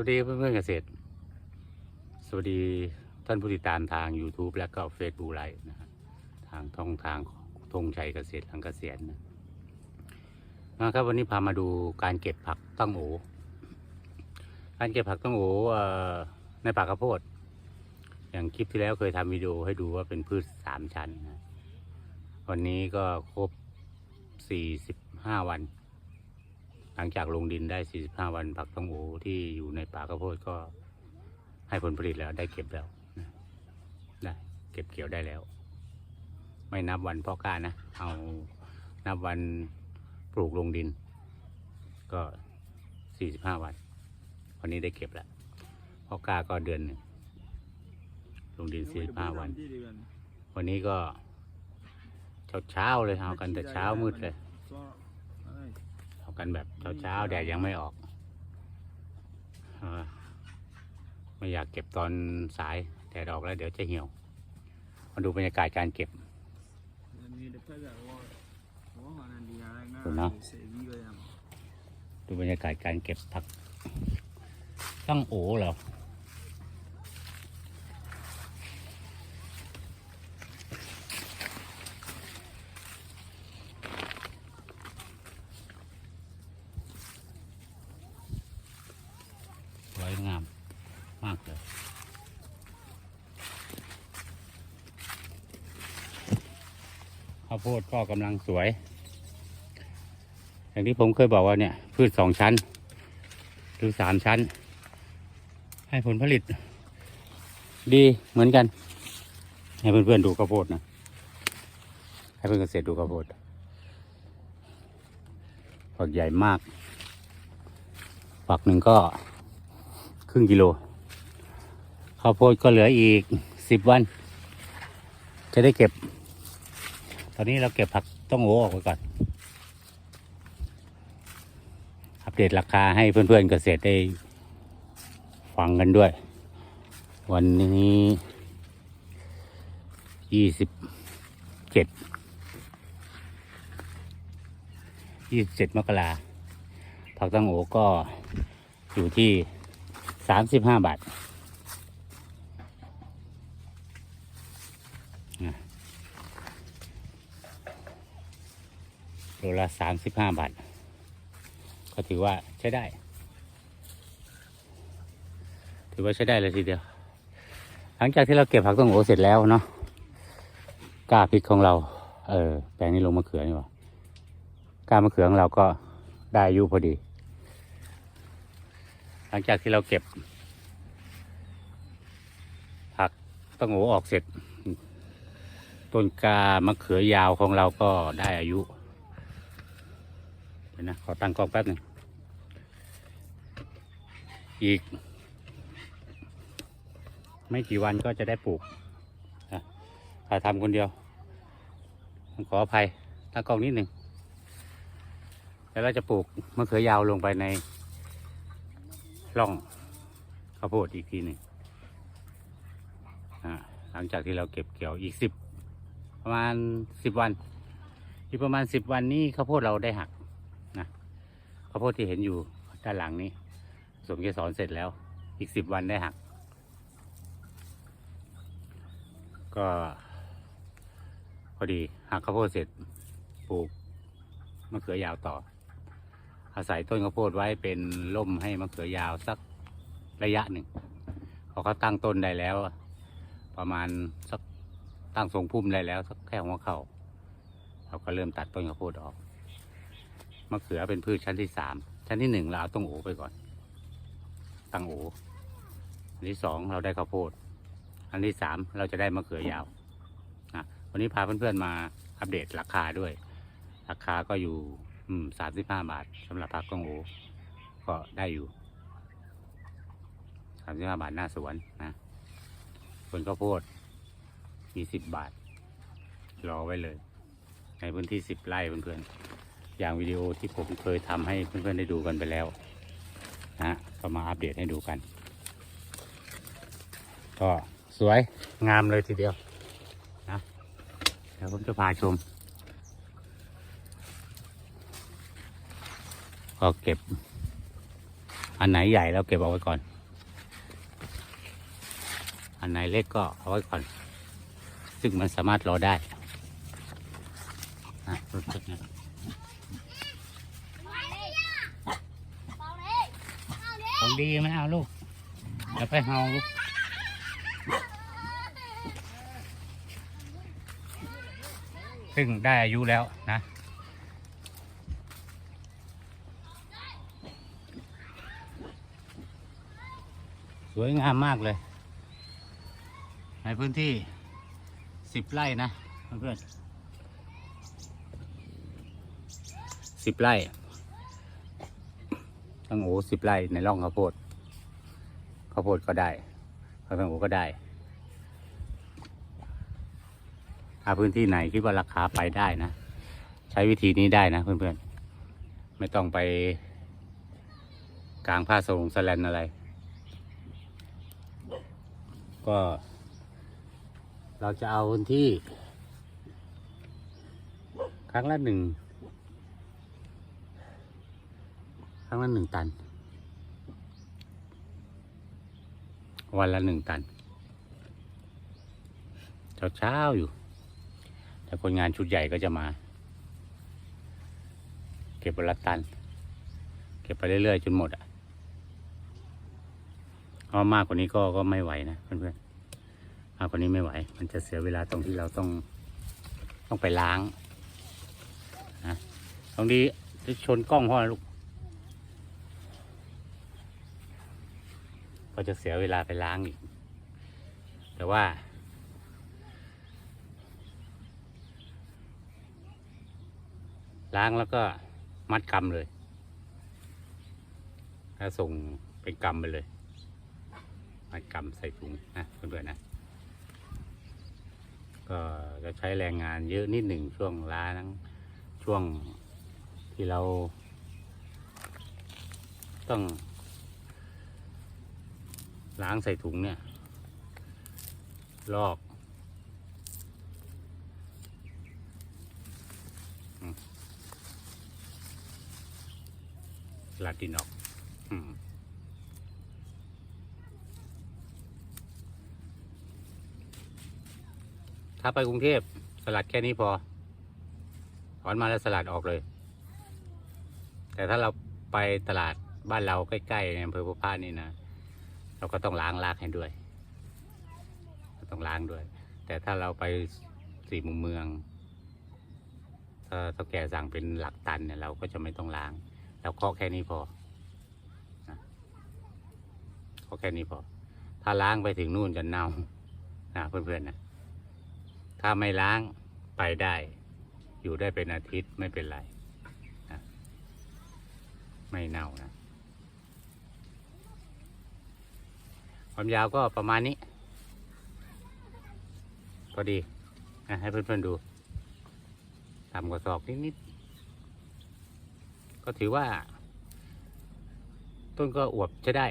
วัสดีเพื่อนๆเกษตร สวัสดีท่านผู้ติดตามทาง YouTube และก็ Facebook ไลฟ์นะฮะทางท่องทางธงชัยเกษตรทางเกษียณนะนะครับวันนี้พามาดูการเก็บผักตั้งโอการเก็บผักตั้งโอในป่าข้าวโพด อย่างคลิปที่แล้วเคยทำวิดีโอให้ดูว่าเป็นพืชสามชั้นนะวันนี้ก็ครบสี่สิบห้าวัน หลังจากลงดินได้ 45 วันผักต้องโอที่อยู่ในป่าข้าวโพดก็ให้ผลผลิตแล้วได้เก็บแล้วได้เก็บเกี่ยวได้แล้ว ไม่นับวันเพาะกล้านะ เอานับวันปลูกลงดิน ก็ 45 วัน วันนี้ได้เก็บแล้วเพาะกล้าก็เดือนหนึ่งลงดิน 45 วัน วันนี้ก็เช้าเช้าเลยเอากันแต่เช้ามืดเลย กันแบบเช้าๆแดดยังไม่ออกเออไม่อยากเก็บตอนสายแดดออกแล้วเดี๋ยวจะเหี่ยว มาดูบรรยากาศการเก็บดูบรรยากาศการเก็บผักตั้งโอเหรอ งามมากเลยข้าวโพดก็กำลังสวย อย่างที่ผมเคยบอกว่าเนี่ย พืชสองชั้น หรือสามชั้น ให้ผลผลิต ดีเหมือนกัน ให้เพื่อนๆดูข้าวโพดนะ ให้เพื่อนเกษตรดูข้าวโพดฝักใหญ่มาก ฝักหนึ่งก็ รึ่งกิโล ข้าวโพดก็เหลืออีกสิบวัน จะได้เก็บ ตอนนี้เราเก็บผักต้องโอออกไปก่อน อัปเดตราคาให้เพื่อนๆเกษตรได้ฟังกันด้วย วันนี้ยี่สิบเจ็ดยี่สิบเจ็ดมกราผักตั้งโอก็อยู่ที่ สามสิบห้าบาทโลละสามสิบห้าบาท ก็ถือว่าใช้ได้ ถือว่าใช้ได้เลยทีเดียว หลังจากที่เราเก็บผักต้องโอเสร็จแล้วเนาะกล้าพริกของเรา เออ แปลงนี้ลงมะเขือนี่หว่ากล้ามะเขือของเราก็ได้อายุพอดี ลังจากที่เราเก็บ ผักต้องโอออกเสร็จ ต้นกามะเขือยาวของเราก็ได้อายุเดี๋ยวนะ ขอตั้งกล้องแป๊บหนึ่งอีก ไม่กี่วันก็จะได้ปลูกถ้าทำคนเดียว ขออภัยตั้งกล้องนิดหนึ่งแล้วเราจะปลูกมะเขือยาวลงไปใน ร่องข้าวโพดอีกทีหนึ่งหลังจากที่เราเก็บเกี่ยวอีกสิบประมาณสิบวัน อีกประมาณสิบวันนี้ข้าวโพดเราได้หักนะข้าวโพดที่เห็นอยู่ด้านหลังนี้สมเกสรเสร็จแล้ว อีกสิบวันได้หัก ก็พอดีหักข้าวโพดเสร็จปลูกมะเขือยาวต่อ อาศัยต้นข้าวโพดไว้เป็นร่มให้มะเขือยาวสักระยะหนึ่งพอเขาตั้งต้นได้แล้ว ประมาณสักตั้งทรงพุ่มได้แล้วสักแค่หัวเข่าเราก็เริ่มตัดต้นข้าวโพดออกมะเขือเป็นพืชชั้นที่สามชั้นที่หนึ่งเราเอาต้นโอไปก่อน ตั้งโออันที่สองเราได้ข้าวโพด อันที่สามเราจะได้มะเขือยาวนะวันนี้พาเพื่อนๆมาอัปเดตราคาด้วย ราคาก็อยู่ อืมสามสิบห้าบาทสำหรับผักกองโอก็ได้อยู่สามสิบห้าบาทหน้าสวนนะส่วนข้าวโพดมีสิบบาท รอไว้เลย ในพื้นที่สิบไร่เพื่อนๆ อย่างวิดีโอที่ผมเคยทำให้เพื่อนๆได้ดูกันไปแล้วนะก็มาอัปเดตให้ดูกัน ก็สวยงามเลยทีเดียวนะเดี๋ยวผมจะพาชม ก็เก็บ อันไหนใหญ่เราเก็บเอาไว้ก่อน อันไหนเล็กก็เอาไว้ก่อน ซึ่งมันสามารถรอได้อะรุดนี้ของดีไม่เอาลูกเดี๋ยวไปเฮาลูกซึ่งได้อายุแล้วนะ สวยงามมากเลย ในพื้นที่สิบไร่นะเพื่อนสิบไร่ตั้งโอสิบไร่ในร่องข้าวโพดข้าวโพดก็ได้ข้าวตังโอก็ได้ ถ้าพื้นที่ไหนคิดว่าราคาไปได้นะ ใช้วิธีนี้ได้นะเพื่อนๆ ไม่ต้องไปกลางผ้าสรงสแลนอะไร ก็ เราจะเอาคนที่ ครั้งละหนึ่งครั้งละหนึ่งตัน วันละหนึ่งตัน เช้าเช้าๆอยู่ แต่คนงานชุดใหญ่ก็จะมา เก็บวันละตัน เก็บไปเรื่อยๆ จนหมดอะ เพราะมากกว่านี้ก็ก็ไม่ไหวนะเพื่อนๆมากกว่านี้ไม่ไหว มันจะเสียเวลาตรงที่เราต้องต้องไปล้างนะตรงนี้จะชนกล้องพ่อนะลูกก็จะเสียเวลาไปล้างอีก แต่ว่า ล้างแล้วก็มัดกำเลย แล้วส่งเป็นกำไปเลย มัดกำใส่ถุงนะเพื่อนๆนะ ก็จะใช้แรงงานเยอะนิดหนึ่งช่วงล้างช่วงที่เรา ต้อง ล้างใส่ถุงเนี่ย ลอกลาดินออก อืม ถ้าไปกรุงเทพสลัดแค่นี้พอถอนมาแล้วสลัดออกเลย แต่ถ้าเราไปตลาดบ้านเราใกล้ๆในอำเภอพบพระนี่นะเราก็ต้องล้างลากให้ด้วย ต้องล้างด้วย แต่ถ้าเราไปสี่มุมเมือง ถ้าถ้าแกสั่งเป็นหลักตันเนี่ยเราก็จะไม่ต้องล้าง เราเคาะแค่นี้พอเคาะแค่นี้พอ ถ้าล้างไปถึงนู่นจะเน่านะเพื่อนๆนะ ถ้าไม่ล้างไปได้ อยู่ได้เป็นอาทิตย์ไม่เป็นไรนะไม่เน่านะความยาวก็ประมาณนี้ พอดีนะให้เพื่อนๆดูต่ำกว่าศอกนิดๆก็ถือว่า ต้นก็อวบใช้ได้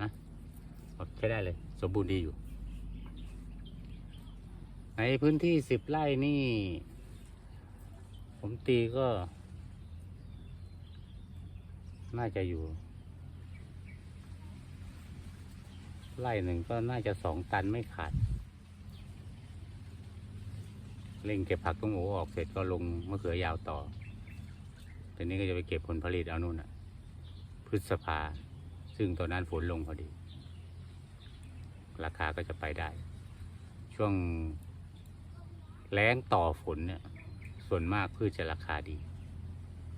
นะอวบใช้ได้เลย สมบูรณ์ดีอยู่ ในพื้นที่สิบไร่นี่ ผมตีก็ น่าจะอยู่ ไร่หนึ่งก็น่าจะสองตันไม่ขาดเร่งเก็บผักต้องโอออกเสร็จก็ลงมะเขือยาวต่อทีนี้ก็จะไปเก็บผลผลิตเอานู่นน่ะพฤษภา ซึ่งตอนนั้นฝนลงพอดี ราคาก็จะไปได้ ช่วง แล้งต่อฝนเนี่ย ส่วนมากพืชจะราคาดี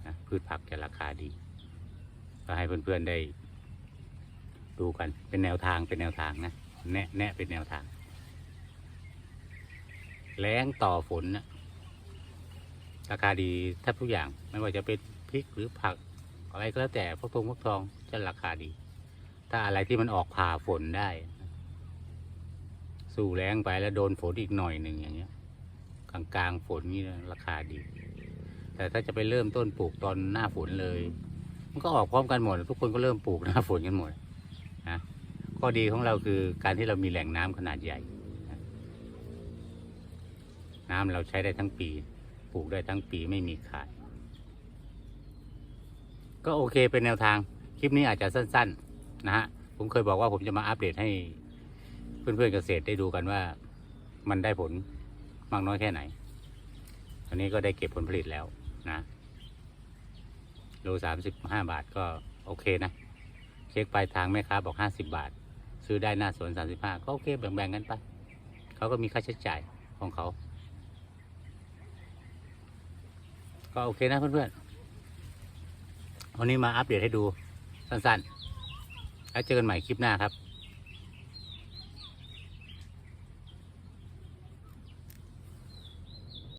นะพืชผักจะราคาดี ก็ให้เพื่อนๆได้ ดูกันเป็นแนวทางเป็นแนวทางนะแนะแนะเป็นแนวทาง แล้งต่อฝนนะราคาดีแทบทุกอย่างไม่ว่าจะเป็นพริกหรือผัก อะไรก็แล้วแต่พวกทงพวกทองจะราคาดี ถ้าอะไรที่มันออกผ่าฝนได้ สู้แรงไปแล้วโดนฝนอีกหน่อยหนึ่งอย่างเงี้ย กลางๆฝนนี่ราคาดี แต่ถ้าจะไปเริ่มต้นปลูกตอนหน้าฝนเลย มันก็ออกพร้อมกันหมด ทุกคนก็เริ่มปลูกหน้าฝนกันหมดนะข้อดีของเราคือการที่เรามีแหล่งน้ำขนาดใหญ่นะน้ำเราใช้ได้ทั้งปี ปลูกได้ทั้งปีไม่มีขาด ก็โอเคเป็นแนวทาง คลิปนี้อาจจะสั้น ๆ นะฮะ ผมเคยบอกว่าผมจะมาอัปเดตให้เพื่อนๆเกษตรได้ดูกันว่ามันได้ผล มากน้อยแค่ไหน ตอนนี้ก็ได้เก็บผลผลิตแล้วนะโลสามสิบห้าบาทก็โอเคนะ เช็คปลายทางแม่ค้าบอกห้าสิบาท ซื้อได้หน้าสวนสามสิบห้าก็โอเคแบ่งๆกันไป เขาก็มีค่าใช้จ่ายของเขา ก็โอเคนะเพื่อนๆ วันนี้มาอัปเดตให้ดูสั้นๆ แล้วเจอกันใหม่คลิปหน้าครับ